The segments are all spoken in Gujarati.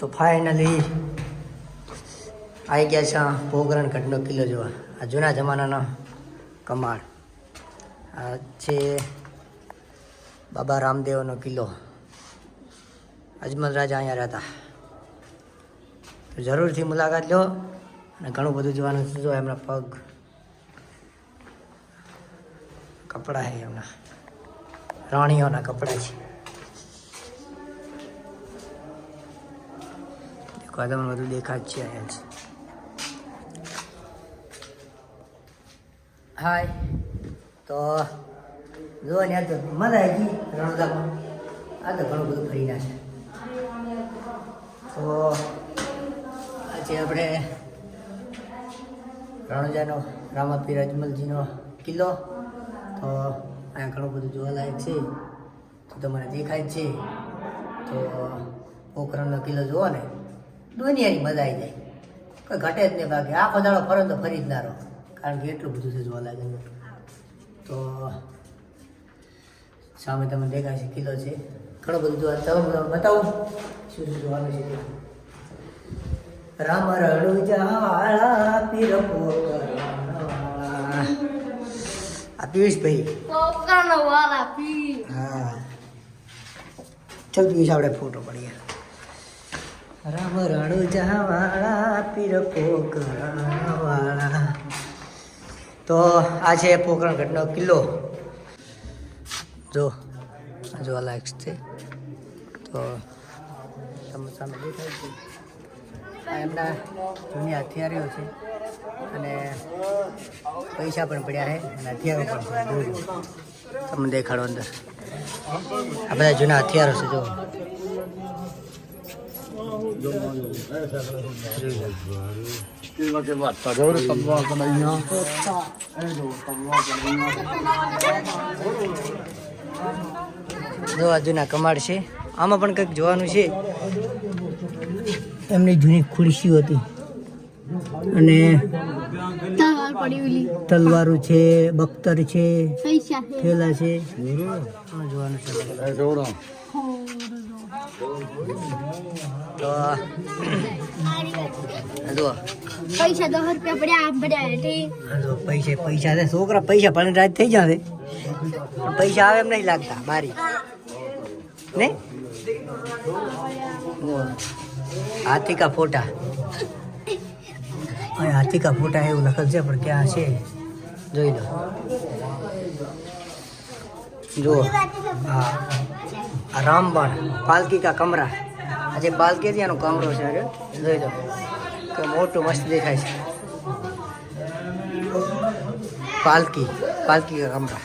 તો ફાઇનલી આવી ગયા છે પોગરણ ઘટનો કિલ્લો જોવા. આ જૂના જમાનાનો કમાડ આ છે બાબા રામદેવનો કિલ્લો. અજમલ રાજા અહીંયા રહેતા. તો જરૂરથી મુલાકાત લો અને ઘણું બધું જોવાનું જો એમના પગ, કપડાં છે એમના. રાણીઓના કપડાં છે. આ બધું દેખાય છે અહીંયા જ હાય. તો જો ને તો મજા આવી ગઈ રણોદામાં આ તો ઘણું બધું ફરી ના છે તો આજે આપણે રણોજાનો રામાપીર અજમલજીનો કિલ્લો. તો અહીંયા ઘણું બધું જોવાલાયક છે. તો તમને દેખાય છે. તો પોખરણનો કિલ્લો જુઓ ને. દુનિયાની મજા આવી જાય. કોઈ ઘટે જ નહીં બાકી. આ દાડો ફરો તો ફરી જ ના રહો. કારણ કે એટલું બધું છે જોવા લાગે તો સામે તમે દેખાય છે કિલ્લો છે. ઘણું બધું જોવા તમે બતાવું. શું શું જોવાનું છે? રામ રણુજા વાળા પીર. આ પિયુષભાઈ. ભાઈ હા. ચલ પિયુષ આપણે ફોટો પડીએ. રામ રણુજા વાળા પીર પોકરણવાળા તો આ છે પોકરણ ઘટનો કિલ્લો. જો, આ જોવાલાયક છે. તો તમે સામે દેખાય છે. એમના જૂની હથિયારીઓ છે. અને પૈસા પણ પડ્યા છે, અને હથિયારો પણ છે. તમને દેખાડો અંદર. આ બધા જૂના હથિયારો છે, જો. જો જૂના કમાડ છે. આમાં પણ કંઈક જોવાનું છે. એમની જૂની ખુરશીઓ હતી. અને તલવાર તલવારો છે બખ્તર છે થેલા છે. જોવાનું છે. તો જુઓ. પૈસા દસ રૂપિયા પડ્યા આમ પડ્યા એટલે પૈસા પૈસા છે. છોકરા પૈસા પણ રાત થઈ જશે પૈસા આવે એમ નહીં લાગતા બારી ને. હાથી કા ફોટા. હાથી કા ફોટા એવું લખેલ છે પણ ક્યાં છે? જોઈ લો. જુઓ. હા. રામબણ પાલકી કા કમરા. આ જે પાલકી હતી એનો કમરો છે અરે જોઈ લો. કે મોટું મસ્ત દેખાય છે. પાલકી પાલકી કામરા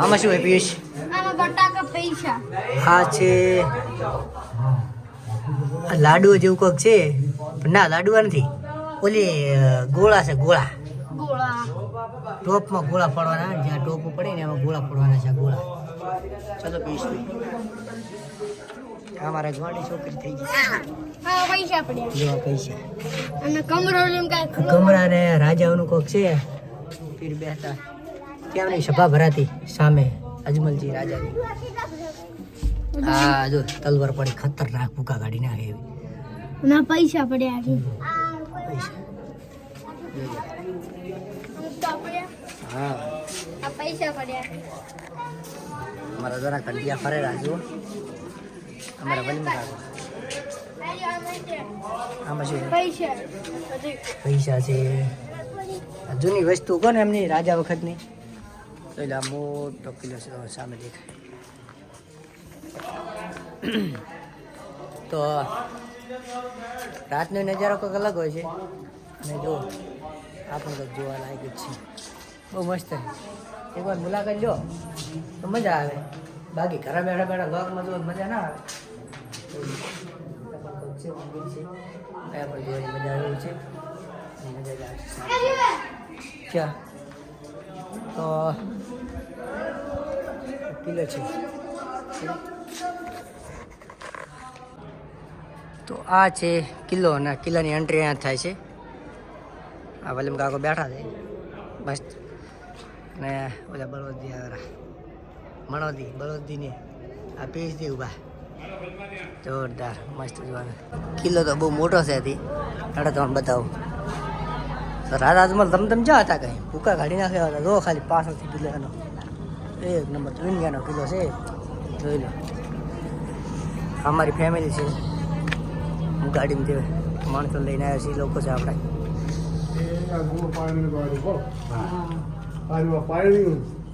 આમાં શું હોય પિયુષ? હા આ છે લાડુ જેવું કોક છે? ના લાડુઆ નથી. ઓલી ગોળા છે ગોળા. ગોળા. ટોપમાં ગોળા પડવાના જ્યાં ટોપ પડે ને એમાં ગોળા પડવાના છે ગોળા. ચલો પિયુષભાઈ આ મારા છોકરી થઈ ગઈ. કમરો ને રાજાઓનું કોક છે. પીર બેહતા. ત્યાંની સભા ભરાતી? સામે અજમલજી રાજાની. હા જો તલવાર પડી ખતરનાક ભૂકા કાઢી નાખે એવી. ના પૈસા પડ્યા પૈસા. હા. પૈસા પડ્યા. અમારા જરા કંડિયા ફરે જુઓ. અમારા વલીમાં આમાં શું? પૈસા છે. જૂની વસ્તુ કોને એમની? રાજા વખતની. તો એટલે મોટો કિલ્લો સામે દેખાય. તો રાતનો નજારો કંઈક અલગ હોય છે. અને જો આ પણ કંઈક જોવા લાયક છે. બહુ મસ્ત. એકવાર મુલાકાત લો. તો મજા આવે. બાકી ઘરે બેઠા બેઠા લોકમાં જો મજા ના આવે. મજા આવે છે. ક્યાં? તો કિલ્લો છે. તો આ છે કિલ્લો અને કિલ્લાની એન્ટ્રી અહીંયા થાય છે. આ વલમ કાકો બેઠા છે. મસ્ત. અને ઓલા બળવદ મણોદી, બળોદીને. આ પેજ દે ઊભા જોરદાર, મસ્ત જોવાનું. કિલ્લો તો બહુ મોટો છે હતી હાડો તમને બતાવું. તો રાધા અજમલ, તમ તમ જ્યાં હતા કઈ? ભૂકા કાઢી નાખ્યા હતા. જો ખાલી પાછળથી કિલ્લો એનો. એક નંબર દુનિયાનો કિલ્લો છે. જોઈ લો. અમારી ફેમિલી છે. હું ગાડીમાં જે માણસો લઈને આવ્યા છીએ લોકો છે આપણે.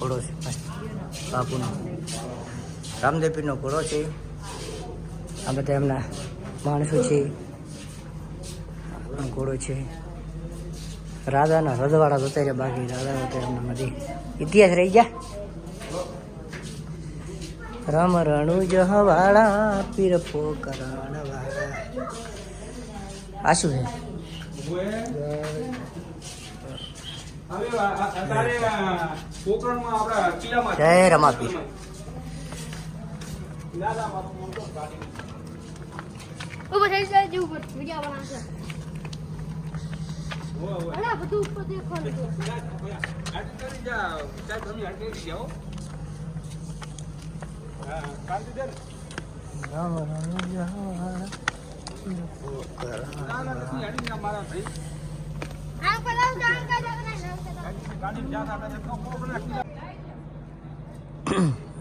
ઘોડો છે બાપુનો. રામદેવ પીરનો ઘોડો છે. આ બધા એમના માણસો છે. ઘોડો છે. રાધાના રજવાડા જોતા બાકી રાધા એમના બધી ઇતિહાસ રહી ગયા? રામ રણુ જહવાળા પીર પોકરણ વાળા. આ શું છે? જય ઉપર થઈ જાય જેવું ઉપર વીડિયો બનાવશે અલા બધું ઉપર આમ કરાવ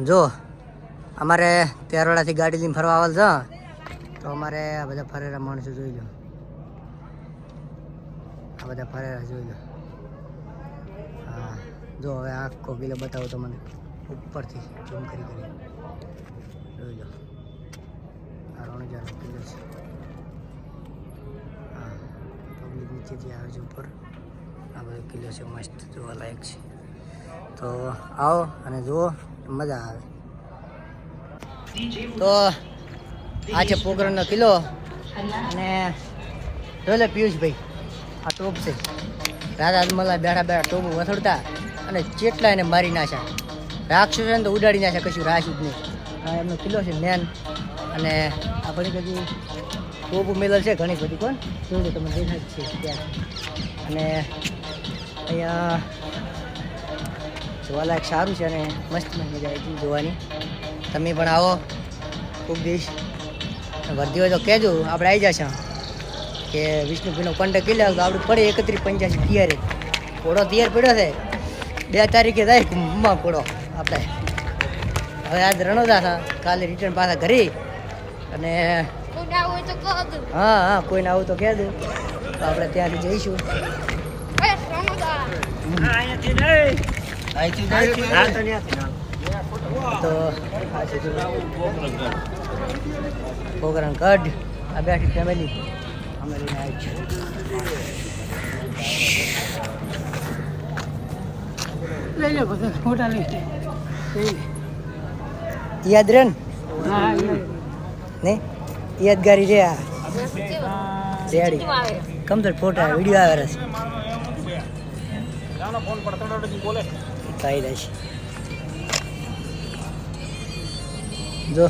જો, અમારે તેરવાડાથી ગાડી લઈને ફરવા આવેલ છે. તો અમારે આ બધા ફરેરા માણસો જોઈ લો. આ બધા ફરેરા જોઈ લો. હા, જો, હવે આખો કિલો બતાવો તો મને ઉપરથી ઝૂમ કરી કરી. જોઈ લો. આ કિલ્લો છે. નીચેથી આવે છે ઉપર. આ બધો કિલ્લો છે, મસ્ત જોવાલાયક છે. તો આવો અને જુઓ, મજા આવે. તો આ છે પોકરણનો કિલ્લો. અને જોઈ લે પિયુષભાઈ, આ ટોપ છે. રાધા મલા બેઠા બેઠા ટોપ વથડતા અને ચેટલા એને મારી નાખ્યા. રાક્ષસોને તો ઉડાડી નાખ્યા, કશું રાખ્યું જ નહીં. એમનો કિલ્લો છે મેન અને આ બધી બધી ટોપ મેલલ છે ઘણી બધી, કોણ? જોયું તમે દેખાય છે ત્યાં અને અહીંયા જોવાલાયક સારું છે અને મસ્ત મજા આવી જોવાની. તમે પણ આવો ખૂબ દિવસ. વર્ધી હોય તો કહેજો, આપણે આવી જશે. કે વિષ્ણુભાઈનો કોન્ટેક કરી લેવો આપણે પડે એકત્રીસ પંચ્યાસી તૈયાર. ઘોડો તૈયાર પડ્યો છે. બે તારીખે થાય કુંભમાં ઘોડો, આપણે. હવે આજ રણોદા કાલે રિટર્ન પાછા ઘરે. અને કોઈ ના હોય તો કહો દો. હા હા કોઈને આવું તો કહેજો તો આપણે ત્યાંથી જઈશું. તો કઢ આ બેઠી ફેમિલી અમે લઈને આવી છે લઈ લે બધા ફોટા લઈ યાદ રે ને હા ને? યાદગારી છે આ. રેડી. કમ્પ્લીટ ફોટા વીડિયો આવે છે. થઈ રહેશે જો.